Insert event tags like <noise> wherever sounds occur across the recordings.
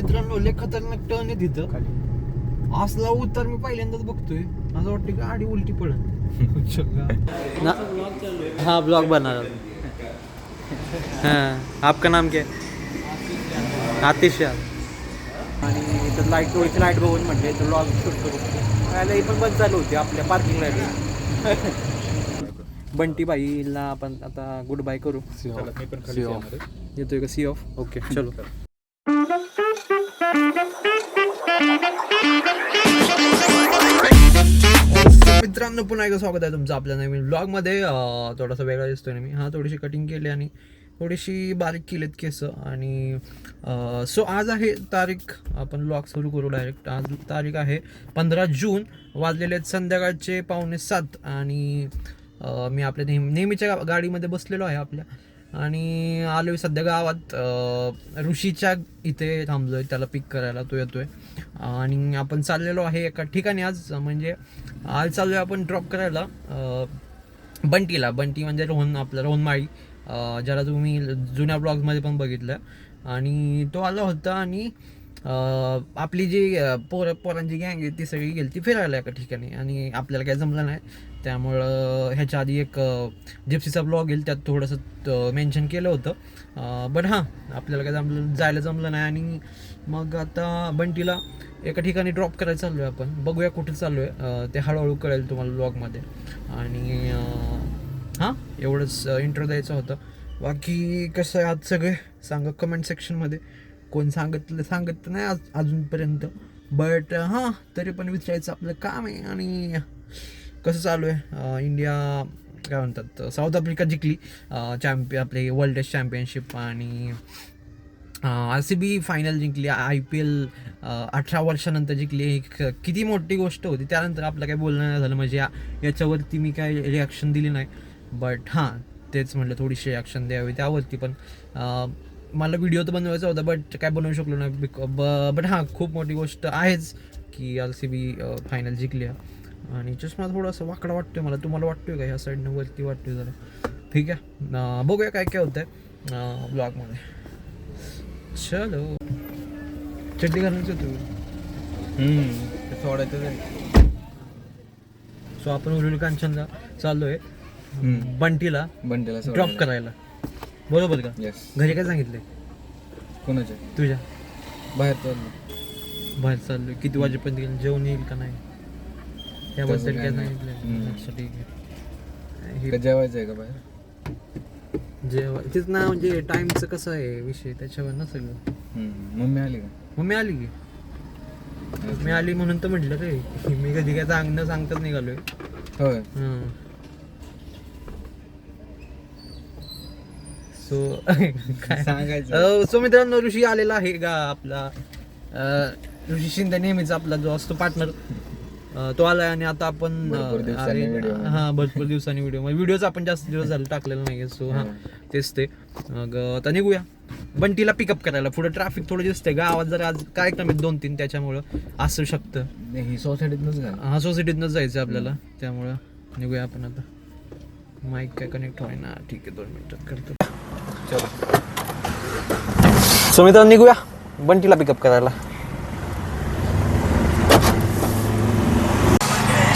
मित्रांनो लय खतरनाक टर्न आहे तिथं असला उतर मी पहिल्यांदाच बघतोय. असं वाटतं गाडी उलटी पडत हाँ ब्लॉग बना रहा हूँ हाँ आपका नाम क्या है? आतिश. यार आणि इथं लाइट थोडीशी लाइट बघून म्हटले तर लॉग शूट करू. त्याला ही पण बंद चालू होती आपल्या पार्किंग लाइट बंटी बाईला आपण आता गुड बाय करू येतोय का? सी ऑफ ओके चलो. मित्रांनो पुन्हा एकदा स्वागत आहे तुमचं आपल्या नवीन ब्लॉगमध्ये थोडासा वेगळा दिसतोय मी. हा थोडीशी कटिंग केली आणि थोडीशी बारीक केलीत केस. आणि सो आज आहे तारीख आपण ब्लॉग सुरू करू डायरेक्ट आज तारीख आहे पंधरा जून. वाजलेले आहेत संध्याकाळचे पावणे सात. आणि मी आपल्या नेहमी नेहमीच्या गाडीमध्ये बसलेलो आहे आपल्या. आणि आलोय सध्या गावात. ऋषीच्या इथे थांबलोय त्याला पिक करायला तो येतोय. आणि आपण चाललेलो आहे एका ठिकाणी आज म्हणजे आज चाललोय आपण ड्रॉप करायला बंटीला. बंटी म्हणजे रोहन आपला रोहन माळी. ज्याला तुम्ही जुन्या ब्लॉग्समध्ये पण बघितलं. आणि तो आला होता आणि आपली जी पोर पोरांची गँग आहे ती सगळी गेली ती फिरायला एका ठिकाणी. आणि आपल्याला काय जमलं नाही. त्यामुळं ह्याच्या आधी एक जिप्सीचा ब्लॉग येईल त्यात थोडंसं मेन्शन केलं होतं. बट हां आपल्याला काय जमलं जायला जमलं नाही. आणि मग आता बंटीला एका ठिकाणी ड्रॉप करायला चाललो आहे आपण. बघूया कुठे चाललो आहे ते हळूहळू कळेल तुम्हाला ब्लॉगमध्ये आणि हां एवढंच इंटरव्ह्यू द्यायचं होतं. बाकी कसं आहे आज सगळे? सांगा कमेंट सेक्शनमध्ये कोण सांगितलं सांगत नाही आज अजूनपर्यंत. बट हां तरी पण विचारायचं आपलं काम आहे. आणि कसं चालू आहे? इंडिया काय म्हणतात साऊथ आफ्रिका जिंकली. चॅम्पि आपले वर्ल्ड टेस्ट चॅम्पियनशिप आणि आर सी बी फायनल जिंकली. आय पी एल अठरा वर्षानंतर जिंकली. ही किती मोठी गोष्ट होती त्यानंतर आपलं काही बोलणं नाही झालं. म्हणजे या याच्यावरती मी काय रिॲक्शन दिली नाही. बट हां तेच म्हटलं थोडीशी रिॲक्शन द्यावी त्यावरती. पण मला व्हिडिओ तर बनवायचा होता बट काय बनवू शकलो नाही. बिक बट हां खूप मोठी गोष्ट आहेच की आर सी बी फायनल जिंकली आहे. आणि चष्मा थोडासा वाकडा वाटतोय मला. तुम्हाला वाटतोय का ह्या साईडनं वरती वाटतोय जरा? ठीक आहे. बघूया काय काय होतंय ब्लॉगमध्ये चलो. चड्डी घालूनच येतो सोडायचं सो आपण उरुल कांचनला चाललोय बंटीला बंटेला ड्रॉप करायला. बरोबर का? घरी काय सांगितलंय? कोणाच्या तुझ्या. बाहेर चाललो बाहेर चाललोय. किती वाजेपर्यंत येईल? जेवण येईल का नाही? त्याबद्दल काय. अच्छा ठीक आहे. हे जेवायचं आहे का बाहेर? जेव्हा तेच ना म्हणजे टाइमचं कसं आहे विषय त्याच्यावर ना सगळं. मम्मी आली का? मग मी आली की. मी आली म्हणून तर म्हटलं रे मी कधी काय सांग न सांगताच निघालोय. होय. सो <laughs> काय? सांगायचं. सो मित्रांनो ऋषी आलेला आहे का आपला? ऋषी शिंदे नेहमीचा आपला जो असतो पार्टनर तो आलाय आणि आता आपण. हा भरपूर दिवसांनी व्हिडिओ व्हिडिओच आपण जास्त दिवस झाले टाकलेला नाही सो हा तेच ते. मग आता निघूया. बंटीला पिकअप करायला. पुढे ट्रॅफिक थोडं दिसतंय गावात जर आज कार्यक्रम आहेत दोन तीन त्याच्यामुळं असू शकतं. नाही ही सोसायटीतनंच हा सोसायटीतनंच जायचं आपल्याला. त्यामुळं निघूया आपण आता. माईक काय कनेक्ट होय ना ठीक आहे दोन मिनिटात करतो. चलो. सो मित्रांनो निघूया. बंटीला पिकअप करायला.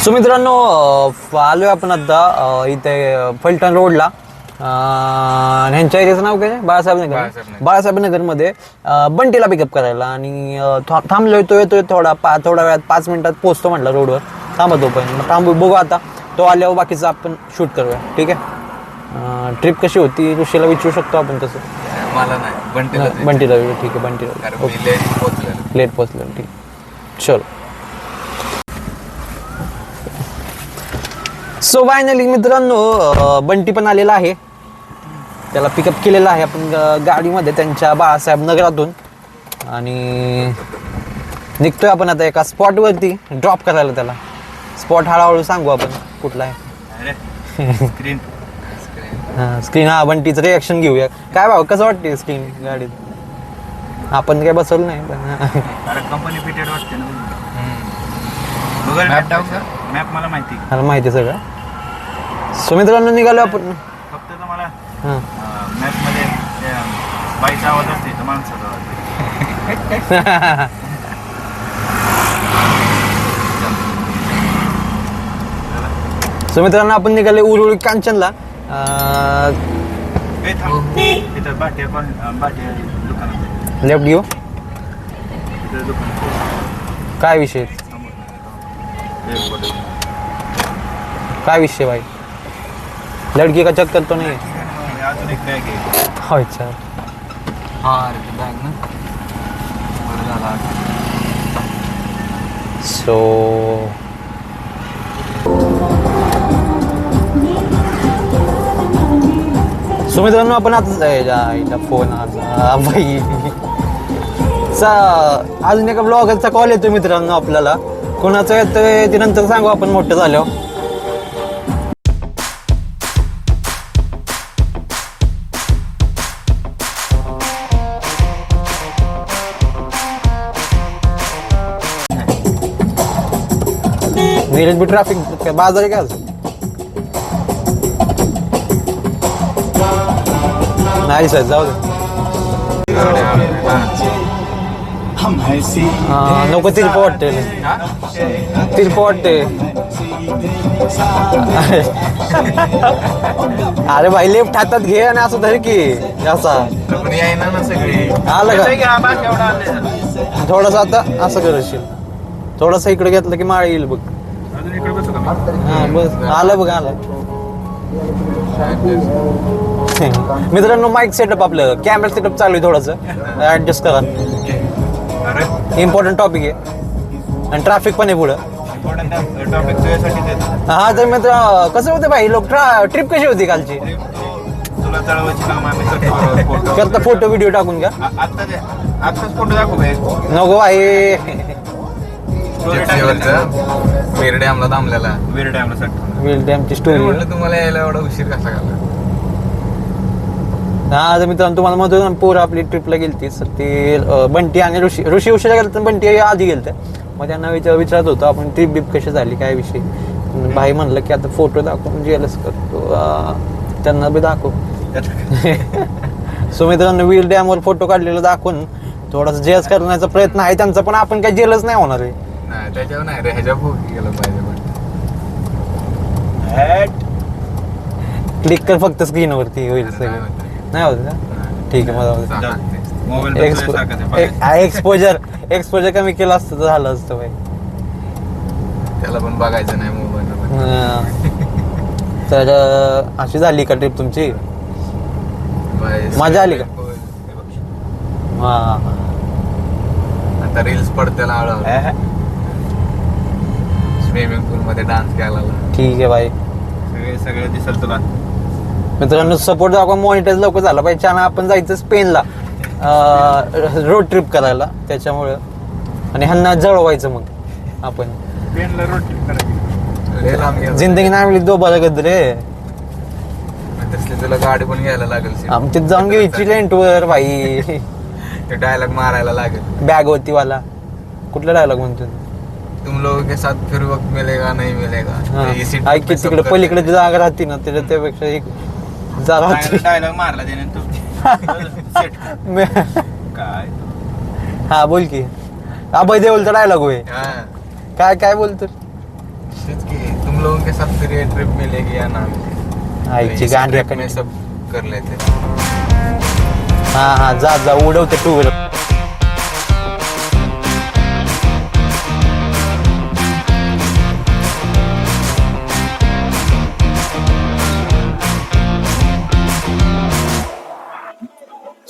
सो मित्रांनो आलोय आपण आता इथे फलटण रोडला. ह्यांच्या एरियाचं नाव काय? बाळासाहेब नगर बाळासाहेब नगर. बाळासाहेब नगरमध्ये बंटीला पिकअप करायला. आणि अं, था- थांबलोय तो येतोय थोडा पा थोड्या वेळात पाच मिनिटात पोहोचतो म्हटलं रोडवर. थांबा तोपर्यंत. मग थांबू बघू आता. तो आल्यावर बाकीचं आपण शूट करूया. ठीक आहे? ट्रिप कशी होती ऋषीला विचारू शकतो आपण तसं? मला नाही. बंटेला ठीक आहे बंटीला लेट पोचलो ठीक. चलो. सो फायनली मित्रांनो बंटी पण आलेला आहे. त्याला पिकअप केलेला आहे आपण गाडीमध्ये त्यांच्या बाळासाहेब नगरातून. आणि निघतोय आपण आता एका स्पॉटवरती ड्रॉप करायला त्याला. स्पॉट हळूहळू सांगू आपण कुठला आहे. स्क्रीन स्क्रीन <laughs> हा बंटीचं रिॲक्शन घेऊया. काय भाऊ कसं वाटते स्क्रीन गाडीत? आपण काय बसवलं नाही पण कंपनी फिटेड वाटते ना. मॅप मला माहिती मला माहिती आहे सगळं. सो मित्रांनो निघालो आपण. फक्त तुम्हाला हां. मॅपमध्ये बाईचा आवाज असते तर माणसाचा आवाज सो मित्रांनो आपण निघाले उरुळी कांचनला. इथं दुकानात लेफ्ट घेऊ? काय विषय? काय विषय भाई? लडकी का चक्कर तो नाही अजून एक बॅग आहे हो अच्छा हा अरे बॅग ना बरं झालं आता. सो सो मित्रांनो आपण आता फोन आला बाई चा अजून एका ब्लॉगरचा कॉल येतो मित्रांनो आपल्याला. कोणाचा येतोय ते नंतर सांगू आपण मोठं झाल्यावर. नीरज बी ट्रॅफिक बाजार आहे का आज? नाही सर जाऊ दे हा, नको तिरपं वाटते तिरपं वाटते अरे भाई लेफ्ट हातात घे आणि असं धर की असा आलं का थोडस आता असं करशील थोडस इकडे घेतलं की माळ येईल बघ अजून इकडे बसू का मी? हा बस. आलं बघ आलं. मित्रांनो माईक सेटअप आपलं. कॅमेरा सेटअप चालू आहे थोडस. ऍडजस्ट करा. इम्पॉर्टंट टॉपिक आहे. आणि ट्रॅफिक पण आहे पुढं. हा तर मित्र कसं होते भाई? लोक ट्रिप कशी होती कालची? करतो फोटो व्हिडिओ टाकून घ्या. नको भाई. जिप्सीवरचं पेर डॅमला थांबलेला. वीर डॅमला साठी विल डॅमची स्टोरी म्हटलं तुम्हाला यायला एवढा उशीर कसा झाला? हा तर मित्रांनो तुम्हाला म्हणतो ना पोरं आपली ट्रिपला गेलती तर ते अं, बंटी आणि ऋषी ऋषी उशिरा गेलं तर बंटी आधी गेलते मग त्यांना विचार विचारत होतो आपण ट्रिप बिप कशी झाली काय विषय? मग भाई म्हणलं की आता फोटो दाखवून जेलस करतो अं, त्यांना बी दाखव. <laughs> सो मित्रांनो विल डॅमवर फोटो काढलेला दाखवून थोडासा जेस करण्याचा प्रयत्न आहे त्यांचा पण आपण काही जेलच नाही होणार आहे. नाही त्याच्यावर नाही रे ह्याच्या गेलं पाहिजे पण क्लिक कर फक्त स्क्रीनवरती होईल नाही सगळं होत. नाही होत का ठीक आहे मला. मोबाईल एक्सपोजर एक्सपोजर कमी केलं असतं तर झालं असतं भाई त्याला पण बघायचं नाही मोबाईल हं. तर अं, अशी झाली का ट्रिप तुमची मजा आली का? हा आता रील्स पडत्याला हळूहळू स्विमिंग पूल मध्ये डान्स केला ठीक आहे भाई सगळे सगळे दिसल तुला. मित्रांनो सपोर्ट दाखवा मॉनिटाईज लवकर झाला पाहिजे. छान आपण जायचं स्पेनला रोड ट्रिप करायला. त्याच्यामुळं. आणि ह्यांना जळवायचं मग. आपण. पेनला रोड ट्रिप करायची. जिंदगी नाही मिळली दो बघत रे. तसली तुला गाडी पण घ्यायला लागेल आमची जाऊन घ्यायची रेंटवर भाई ते डायलॉग मारायला लागेल. बॅग होती वाला. कुठला डायलॉग म्हणतो? तुम लोगों के साथ फिर वक्त मिलेगा नहीं मिलेगा। हा. तो इसी ऐक की तिकडे पलीकडे जी जागा राहते ना त्याच्या त्यापेक्षा एक जागा होती. डायलॉग मारला त्याने तू Set. <laughs> मे- काय हा बोल की. अभय देओलचा डायलॉग होय. हाँ. काय काय बोलतो? की तुम लोगों के साथ फिर ये ट्रिप मिलेगी या ना मिलेगी आईची तो इसी गांडी trip में सब कर लेते. हा हा जा जा उडवते टू व्हीलर.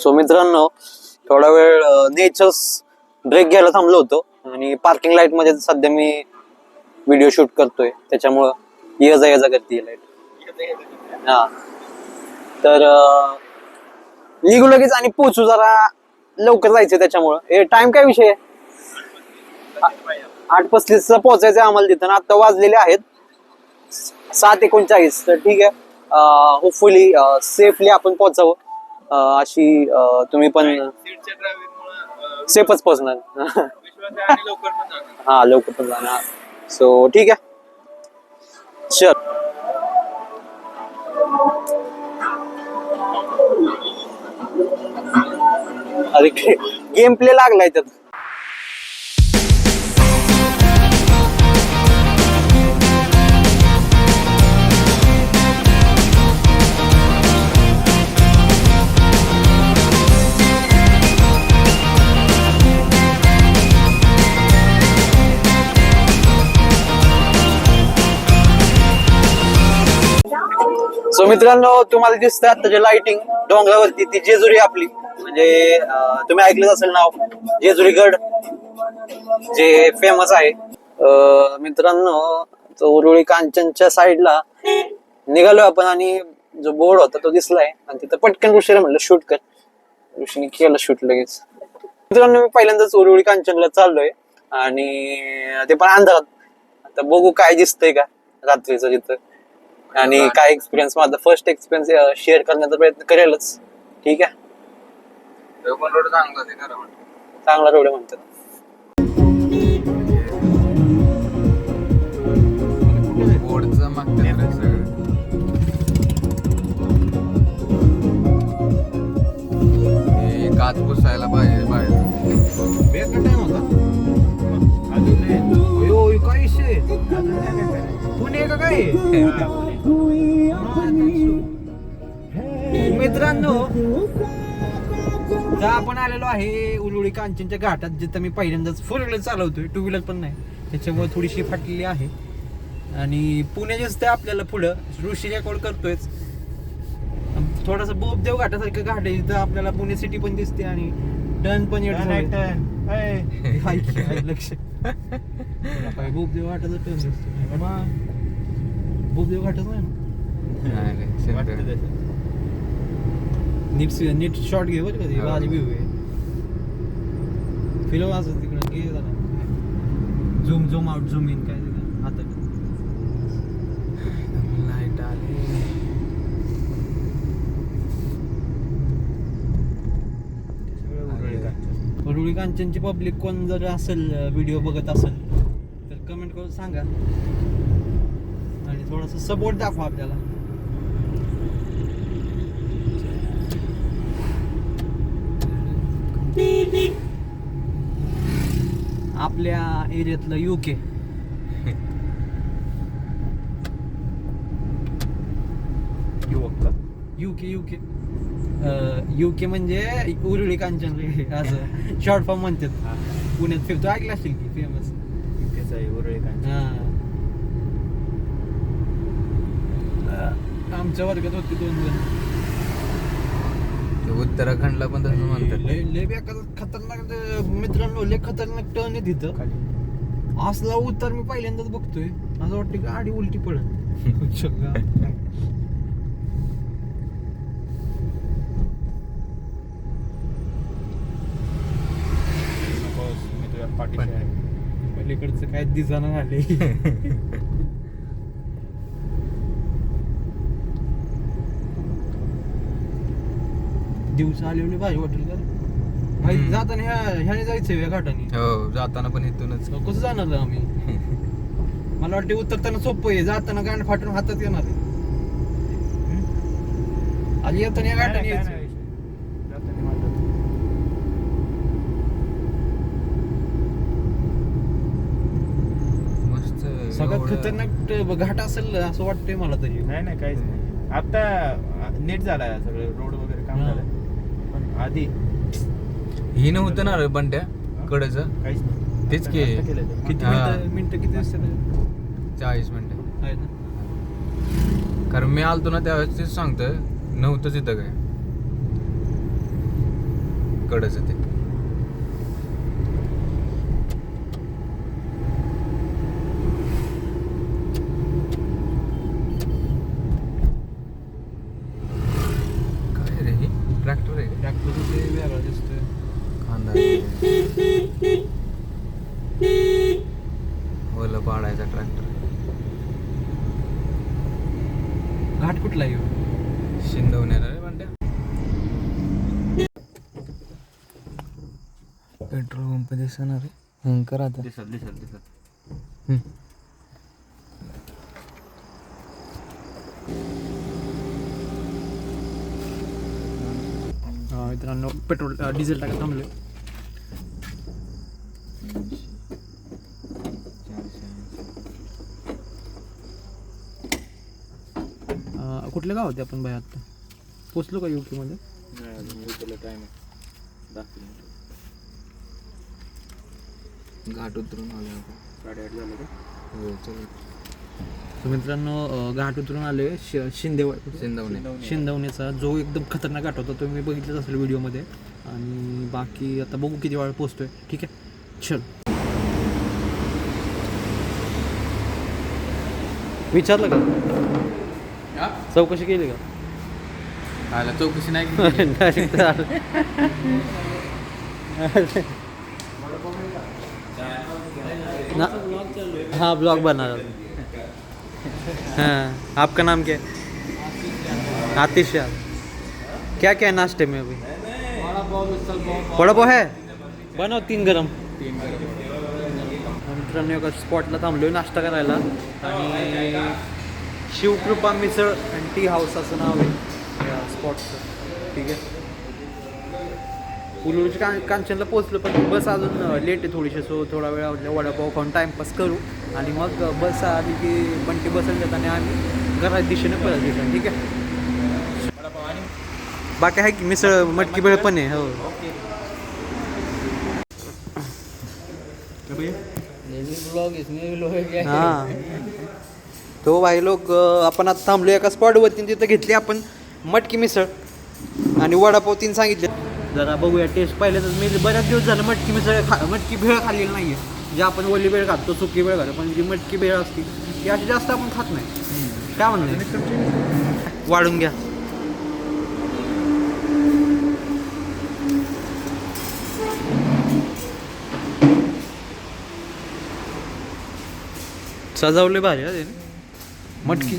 सो मित्रांनो थोडा वेळ नेचर्स ब्रेक घ्यायला थांबलो होतो आणि पार्किंग लाइटमध्ये सध्या मी व्हिडिओ शूट करतोय. त्याच्यामुळं ये जा ये जा करते लाइट हा. तर निघू लगेच आणि पोचू जरा लवकर जायचं त्याच्यामुळं. हे टाइम काय विषय? आठ पस्तीस पोहोचायचं आम्हाला तिथं आता वाजलेले आहेत सात एकोणचाळीस. तर ठीक आहे. होपफुली सेफली आपण पोहोचावं. अशी तुम्ही पण सेफच जाणार. हा लवकर पण जाणार. सो ठीक आहे. चल अरे गेम प्ले लागलाय त्यात. सो मित्रांनो तुम्हाला दिसतं आताची लाइटिंग डोंगरावरती ती जेजुरी आपली. म्हणजे तुम्ही ऐकलंच असेल नाव. जेजुरी गड जे फेमस आहे. मित्रांनो तो उरुळी कांचनच्या साईडला निघालो आपण आणि जो बोर्ड होता तो दिसलाय. आणि तिथं पटकन ऋषीला म्हणलं शूट कर. ऋषीने केलं शूट लगेच. मित्रांनो मी पहिल्यांदाच उरुळी कांचनला चाललोय. आणि ते पण अंधारात. आता बघू काय दिसतंय का रात्रीचं तिथं. आणि काय एक्सपिरियन्स माझा फर्स्ट एक्सपिरियन्स शेअर करण्याचा प्रयत्न करेलच. ठीक आहे? रोड चांगला रोड म्हणतात. हे पुसायला बाहेर. पुणे का काय? मित्रांनो आता आपण आलेलो आहे उलुळी कांचनच्या घाटात जिथं मी पहिल्यांदाच फोर व्हीलर चालवतोय. टू व्हीलर पण नाही. त्याच्यामुळे थोडीशी फाटलेली आहे. आणि पुणे दिसतंय आपल्याला पुढं ऋषी रेकॉर्ड करतोय थोडासा बोबदेव घाटासारखं घाट आहे जिथं आपल्याला पुणे सिटी पण दिसते आणि टर्न पण येत लक्ष. <laughs> काय बोबदेव घाटाचा टर्न दिसतो बोबदेव घाटच नाही ना? नाही रे, शंकर. नीट नीट शॉट घे बरं कधी भारी व्ह्यू आहे फिरव असं तिकडं घे जरा. Zoom zoom out zoom in काय तिकडं. आता लाइट आली. रुळी कांचनची पब्लिक कोण जर असेल व्हिडिओ बघत असेल तर कमेंट करून सांगा. आणि थोडस सपोर्ट दाखवा आपल्याला. आपल्या एरियातलं युके युके युके युके म्हणजे उरुळी कांचन असं. शॉर्ट फॉर्म म्हणतात. पुण्यात फिरतो ऐकलं असेल की फेमस आमच्या वर्गात होते दोन जण. ते उत्तराखंडला पण तसं म्हणतात लय लय बेकार खतरनाक ते मित्रांनो लय खतरनाक टर्न आहे तिथं. असला उतर मी पहिल्यांदाच बघतोय. असं वाटतं गाडी उलटी पडत <laughs> पलीकडचं काय दिसाना आले <laughs> दिवसा आलेली भाजी वाटेल का भाई हम्म. जाताना ह्या ह्याने जायचंय या घाटाने. हो जाताना पण इथूनच. कसं जाणार आहे आम्ही? मला वाटते उतरताना सोपं आहे. जाताना गांड फाटून हातात येणार आहे? आणि येताना या घाटाने यायचं. मस्त सगळ्यात खतरनाक घाट असेल असं वाटतंय मला तरी. नाही नाही काहीच नाही. आता नीट झालाय सगळं. रोड वगैरे काम. झालंय पण आधी. ही नव्हतं ना रे बंट्या कडचं काहीच नाही. तेच की. आता केलंय ते. किती हा. मिनिटं मिनिटं किती असतात? चाळीस मिनिटं. कारण मी आलतो ना त्यावेळेस तेच सांगतोय नव्हतंच इथं काय. कडच ते काय रे ही ट्रॅक्टर आहे का? ट्रॅक्टर ते वेगळा दिसतोय कांदा ओलं पाडायचा ट्रॅक्टर घाट कुठला येऊ शिंदवण्याला रे पेट्रोल पंप दिसणार रे हं कर आता. दिसत दिसत दिसत. हं. मित्रांनो पेट्रोल डिझेल टाकत थांबले अं, कुठल्या गावात आहे आपण बाहेर आता? पोचलो का युके मध्ये? घाट उतरून आले आपण साडेआठ झालं का? हो चल. तर मित्रांनो घाट उतरून आले श शिंदेवाड सिंधवणे शिंदवणीचा जो एकदम खतरनाक घाट होता तो मी बघितलंच असेल व्हिडिओमध्ये. आणि बाकी आता बघू किती वेळा पोचतोय. ठीक आहे? चल. विचारलं का? चौकशी केली का? आला चौकशी नाही केली. <laughs> ना हाँ ब्लॉग बना रहा। हाँ आपका नाम क्या है? आतिश. यार क्या क्या है नाश्ते में अभी? वड़ा पाव है? बनव तीन गरम. मित्रांनो एका स्पॉटला थांबलोय नाश्ता करायला. आणि शिवकृपा मिसळ आणि टी हाऊस असं नाव आहे. या स्पॉटचं ठीक आहे? उलूरच्या कां कांचनला पोचलो पण बस अजून लेट आहे थोडीशी सो थोडा वेळ आवडल्या वडापाव खाऊन टाईमपास करू. आणि मग बस आली की बंटी बसून देत आणि आम्ही घराच्या दिशेने परत येतो. ठीक आहे? बाकी आहे की मिसळ मटकी भेळ पण आहे हो. हाँ. तो भाई लोक आपण आता थांबलो एका स्पॉटवरती तिथं घेतली आपण मटकी मिसळ. आणि वडापाव तीन सांगितले. जरा बघूया टेस्ट पहिल्यांदाच मी बऱ्याच दिवस झालं मटकी मिसळ खा मटकी भेळ खाल्लेली नाही आहे जे आपण ओली भेळ खातो सुकी भेळ खातो पण जी मटकी भेळ असते ती अशी जास्त आपण खात नाही. काय म्हणलं वाढून घ्या. सजवले भारी हा त्याने मटकी.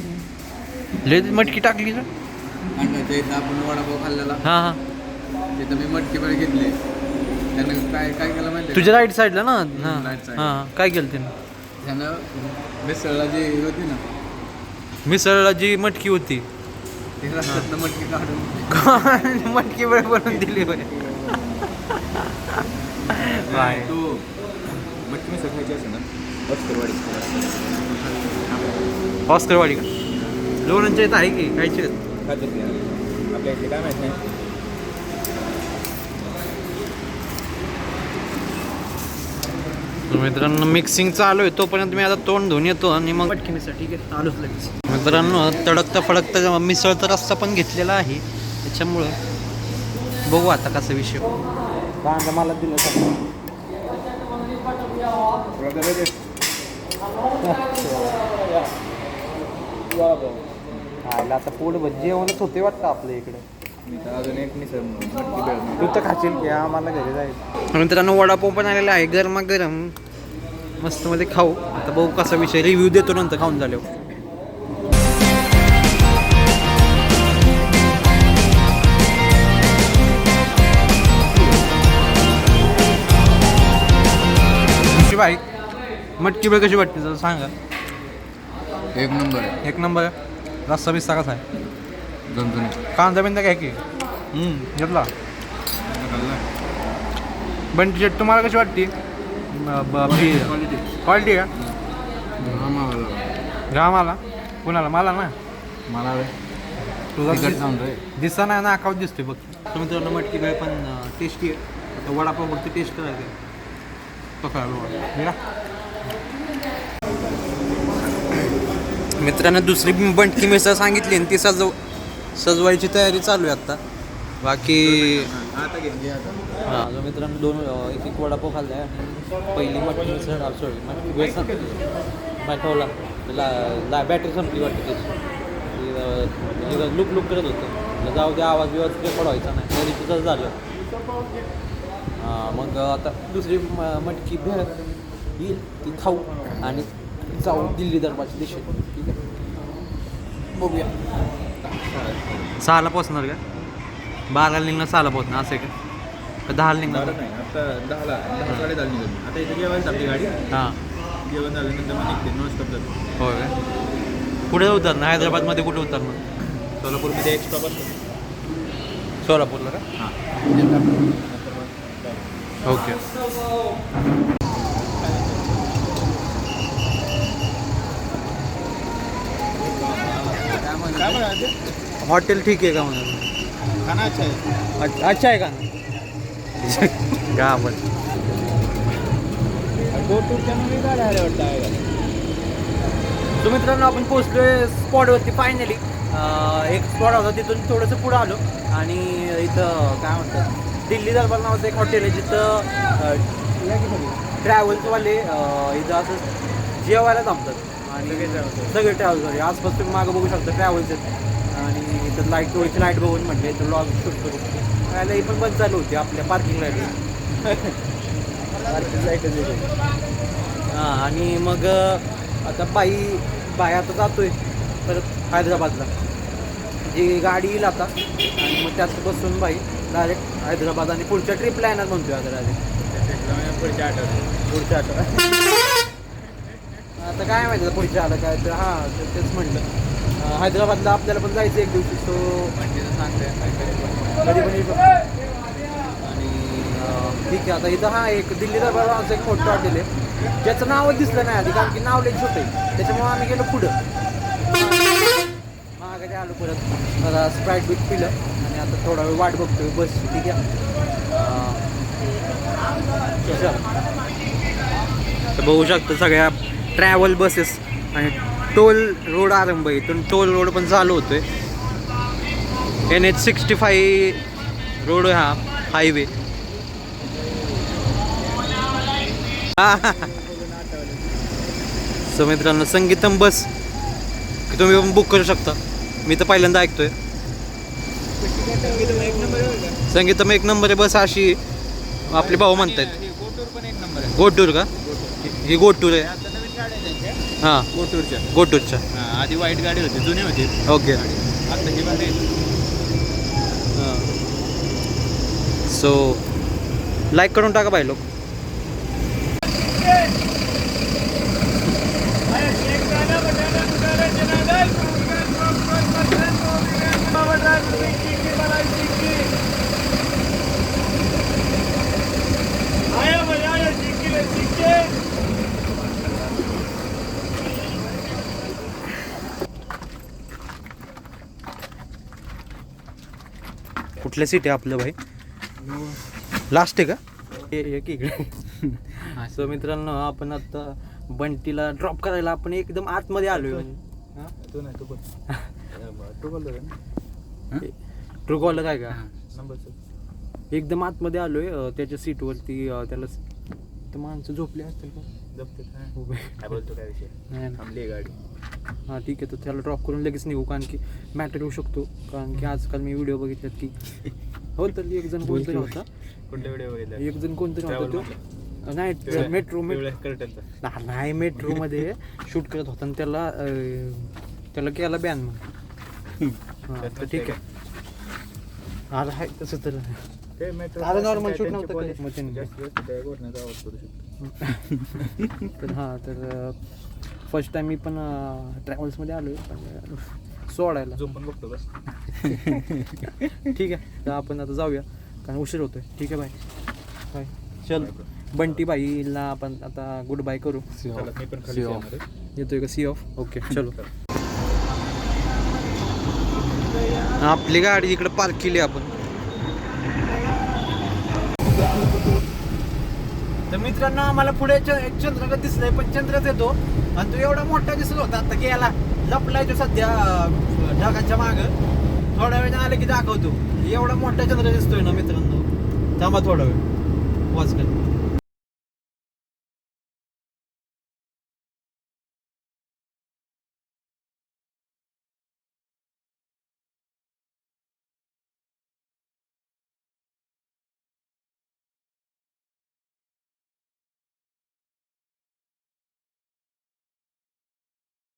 लय मटकी टाकली ना? ते इथं आपण वडापाव खाल्लेला. हां हां. तिथं मी मटकी बळे घेतले. त्यानं काय काय केलं माहिती तुझ्या राईट साईडला ना? हां right side. हां काय केलं त्याने? त्यानं मिसळला जी होती ना. मिसळला जी मटकी होती. ती रस्त्यातनं मटकी काढून <laughs> मटकी वेळ बनवून दिली होय. बाय. तू मटकी मिसळ खायची असेल ना बस्तरवाडी ऑस्करवाडी का? लोणच्या इथं आहे की? खायची खातात की आपल्या इथे काय माहीत नाही तर मित्रांनो मिक्सिंग चालू आहे. तोपर्यंत मी आता तोंड धुवून येतो आणि मग आहे. आलोच लगेच. मित्रांनो तडकता फडकता मिसळचा रस्ता पण घेतलेला आहे. त्याच्यामुळं बघू आता कसा विषय. कांदा मला दिलं <laughs> आला आता पोट जेवणच होते वाटतं आपल्या इकडे. मी तर अजून एक मिसळ तू तर खाशील की आम्हाला घरी जाईल मित्रांनो वडापाव पण आलेला आहे गरमा गरम मस्त मध्ये खाऊ. आता बघू कसा विषय रिव्ह्यू देतो नंतर खाऊन झाल्यावर. भाई मटकी बेळ कशी वाटते जरा सांगा. एक नंबर आहे. एक नंबर रस्सा बिस्सा कसा आहे? झणझणीत. कांदा बिंदा काय की? घेतला? बंटी शेट तुम्हाला कशी वाटते? क्वालिटी का हा मावाला. घ्या मला कुणाला? मला ना? मला रे. तुझा तिखट sound रे. दिसा नाही ना अकाउंट दिसतोय बघ. तर मित्रांनो मटकी भेळ पण टेस्टी आहे. आता वडापाव फक्त टेस्ट करायचं तो करा मित्रांनो दुसरी बंटकी मिसळ सांगितली आणि ती सजव सजवायची तयारी चालू आहे आता. बाकी हां मित्रांनो दोन एक एक वडापाव खाल्ला आहे पहिली मटकी मिसळ सॉरी मटकी वेळ संपली माठवला ला ला बॅटरी संपली वाटते त्याची. लुक लुक करत होतं. जाऊ दे आवाज बिवाज रेकॉर्ड व्हायचा नाही. तरी तुझं झालं. हां मग आता दुसरी मटकी भेळ येईल. ती खाऊ. आणि जाऊ दिल्ली दरबारच्या दिशेने बघूया. सहाला पोचणार का? बाराला निघणार सहाला पोचणार असं आहे का? का दहाला निघणार? नाही आता दहाला दहा साडे दहा निघाली. आता इथे जेवायला गाडी. हां. जेवण झाल्यानंतर मग निघते नॉन स्टॉप जाते होय काय कुठे उतरणार? हैदराबादमध्ये कुठे उतरणार? सोलापूरमध्ये एक स्टॉप असतो. सोलापूरला का? हां. ओके. काय म्हणाले हॉटेल ठीक आहे का म्हणून? खाना अच्छा आहे. अच्छा अच्छा आहे का? का पण गो टूरच्या नवीन गाड्या आल्या वाटतं आहे का सो मित्रांनो आपण पोहोचलोय स्पॉटवरती फायनली एक स्पॉट होता तिथून थोडंसं पुढं आलो. आणि इथं काय म्हणतात दिल्ली दरबार नावाचं एक हॉटेल आहे जिथं ट्रॅव्हल्सवाले इथं असं जेवायला थांबतात सगळे ट्रॅव्हल्स आसपास तुम्ही मागं बघू शकता ट्रॅव्हल्स आहेत. आणि इथं लाइट थोडीशी लाइट बघून म्हटलं इथं लॉग शूट करू. त्याला ही पण बंद चालू होती आपल्या पार्किंग लाइट हां आणि मग आता बाई बाई आता जातोय परत हैदराबादला. जी गाडी येईल आता आणि मग त्यात बसून बाई डायरेक्ट हैदराबाद आणि पुढच्या ट्रिपला येणार म्हणतोय आता डायरेक्ट पुढच्या आठवड्यात. पुढच्या आठवड्यात. आता काय माहिती आता पुढच्या आलं काय तर हां तर तेच म्हटलं हैदराबादला आपल्याला पण जायचं एक दिवशी सो सांगते कधी पण. येऊ आणि ठीक आहे आता इथं हा एक दिल्ली दरबार नावाचं एक मोठं हॉटेल आहे. ज्याचं नावच दिसलं नाही आधी कारण की नाव छोटं आहे. त्याच्यामुळे आम्ही गेलो पुढं. मागे आलो परत. जरा स्प्राईट बीट पिलं. आणि आता थोडा वेळ वाट बघतोय बस ठीक आहे. बघू शकता सगळ्या ट्रॅव्हल बसेस आणि टोल रोड आरंभ आहे. इथून टोल रोड पण चालू होतो आहे N H sixty five road हा हायवे सो <laughs> मित्रांनो संगीतम बस की तुम्ही पण बुक करू शकता. मी तर पहिल्यांदा ऐकतोय. संगीतम एक नंबर आहे बस अशी आपले भाऊ म्हणतात गोटूर गोटूर का? ही गोटूर आहे आता नवीन गाड्या आहेत त्यांच्या हां. गोटूरच्या गोटूरच्या हां, आधी वाईट गाडी होती जुनी होती. ओके. आता ही भारी. सो लाईक करून टाका भाई लोक. कुठल्या सीट आहे आपलं भाई. लास्ट आहे का? एक इकडे. <laughs> सो मित्रांनो आपण आता बंटीला ड्रॉप करायला आपण एकदम आतमध्ये आलोय. तू नाही तू बोल. <laughs> ट्रू कॉलर आहे का? नंबर एकदम आतमध्ये आलोय त्याच्या सीटवरती त्याला माणसं झोपली असतील का? जपते काय उभे. काय बोलतो काय विषय? नाही ना. थांबली आहे गाडी. हां ठीक आहे. तर त्याला ड्रॉप करून लगेच निघू कारण की मॅटर येऊ शकतो. कारण की आजकाल मी व्हिडिओ बघितल्यात की <laughs> हो तर एक जण कोणतरी होता. व्हिडिओ बघितले एक जण कोणतरी होता तो. नाही मेट्रो मेट्रो नाही मेट्रोमध्ये शूट करत होता. आणि त्याला त्याला केला बॅन मग. हां ठीक आहे. अरे आहे तसं तर. मेट्रो normal shoot नव्हतं तर हां तर फर्स्ट टाइम मी पण ट्रॅव्हल्समध्ये आलो आहे पण सोडायला. झोपून बघतो बस. ठीक आहे तर आपण आता जाऊया कारण उशीर होतोय. ठीक आहे बाय. बाय. चल बंटी बाईला आपण आता गुड बाय करू चला मी पण खाली. येतोय का? सी ऑफ ओके चलो. आपली गाडी इकडे पार्क केली आपण. तर मित्रांनो आम्हाला पुढे च- एक चंद्रगत दिसलाय पण चंद्रच येतो. आणि तो एवढा मोठा दिसत होता आता गेला. लपलाय तो सध्या ढगाच्या ढगांच्या माग. थोड्या वेळ आलं की दाखवतो. एवढा मोठा चंद्र दिसतोय ना मित्रांनो. थांबा थोडा वेळ. वाच कर